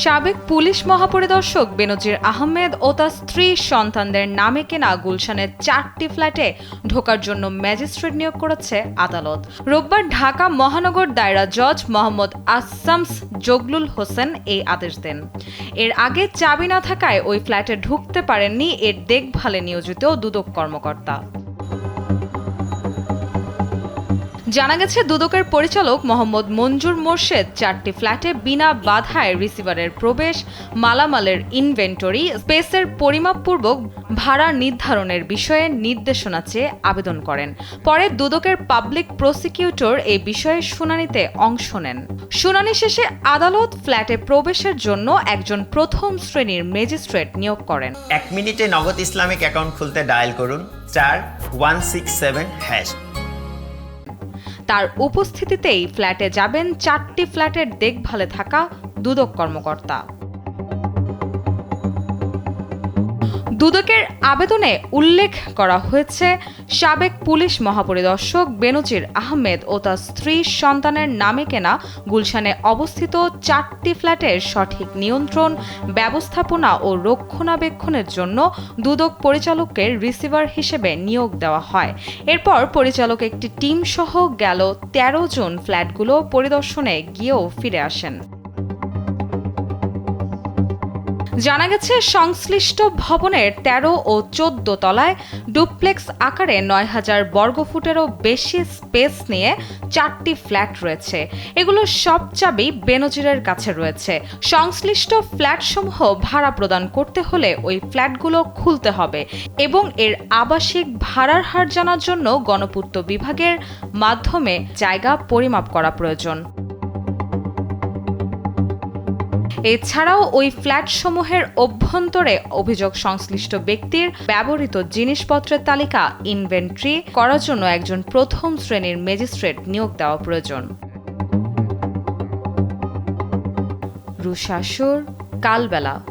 সাবেক পুলিশ মহাপরিদর্শক বেনজির আহমেদ ও তার স্ত্রী সন্তানদের নামে কেনা গুলশানের চারটি ফ্ল্যাটে ঢোকার জন্য ম্যাজিস্ট্রেট নিয়োগ করেছে আদালত। রোববার ঢাকা মহানগর দায়রা জজ মোহাম্মদ আসামস জগলুল হোসেন এই আদেশ দেন। এর আগে চাবি না থাকায় ওই ফ্ল্যাটে ঢুকতে পারেননি এর দেখভালে নিয়োজিত দুদক কর্মকর্তা। জানা গেছে, দুদকের পরিচালক মোহাম্মদ মঞ্জুর মোর্শেদ চারটি ফ্ল্যাটে বিনা বাধায় রিসিভারের প্রবেশ, মালামালের ইনভেন্টরি, স্পেসের পরিমাপপূর্বক ভাড়া নির্ধারণের বিষয়ে নির্দেশনা চেয়ে আবেদন করেন। পরে দুদকের পাবলিক প্রসিকিউটর এই বিষয়ে শুনানিতে অংশ নেন। শুনানি শেষে আদালত ফ্ল্যাটে প্রবেশের জন্য একজন প্রথম শ্রেণির ম্যাজিস্ট্রেট নিয়োগ করেন। এক মিনিটে নগদ ইসলামিক অ্যাকাউন্ট খুলতে ডায়াল করুন, চার, ওয়ান সিক্স সেভেন, হ্যাশ। তার উপস্থিতিতেই ফ্ল্যাটে যাবেন চারটি ফ্ল্যাটের দেখভালে থাকা দুদক কর্মকর্তা। দুদকের আবেদনে উল্লেখ করা হয়েছে, সাবেক পুলিশ মহাপরিদর্শক বেনজির আহমেদ ও তার স্ত্রী সন্তানের নামে কেনা গুলশানে অবস্থিত চারটি ফ্ল্যাটের সঠিক নিয়ন্ত্রণ, ব্যবস্থাপনা ও রক্ষণাবেক্ষণের জন্য দুদক পরিচালককে রিসিভার হিসেবে নিয়োগ দেওয়া হয়। এরপর পরিচালক একটি টিম সহ গেল তেরো জন ফ্ল্যাটগুলো পরিদর্শনে গিয়েও ফিরে আসেন। জানা গেছে, সংশ্লিষ্ট ভবনের ১৩ ও চোদ্দ তলায় ডুপ্লেক্স আকারে নয় হাজার বর্গফুটেরও বেশি স্পেস নিয়ে চারটি ফ্ল্যাট রয়েছে। এগুলো সব চাবি বেনজিরের কাছে রয়েছে। সংশ্লিষ্ট ফ্ল্যাটসমূহ ভাড়া প্রদান করতে হলে ওই ফ্ল্যাটগুলো খুলতে হবে এবং এর আবাসিক ভাড়ার হার জানার জন্য গণপূর্ত বিভাগের মাধ্যমে জায়গা পরিমাপ করা প্রয়োজন। এছাড়াও ওই ফ্ল্যাটসমূহের অভ্যন্তরে অভিযোগ সংশ্লিষ্ট ব্যক্তির ব্যবহৃত জিনিসপত্রের তালিকা, ইনভেন্ট্রি করার জন্য একজন প্রথম শ্রেণির ম্যাজিস্ট্রেট নিয়োগ দেওয়া প্রয়োজন। রুশাসুর কালবেলা।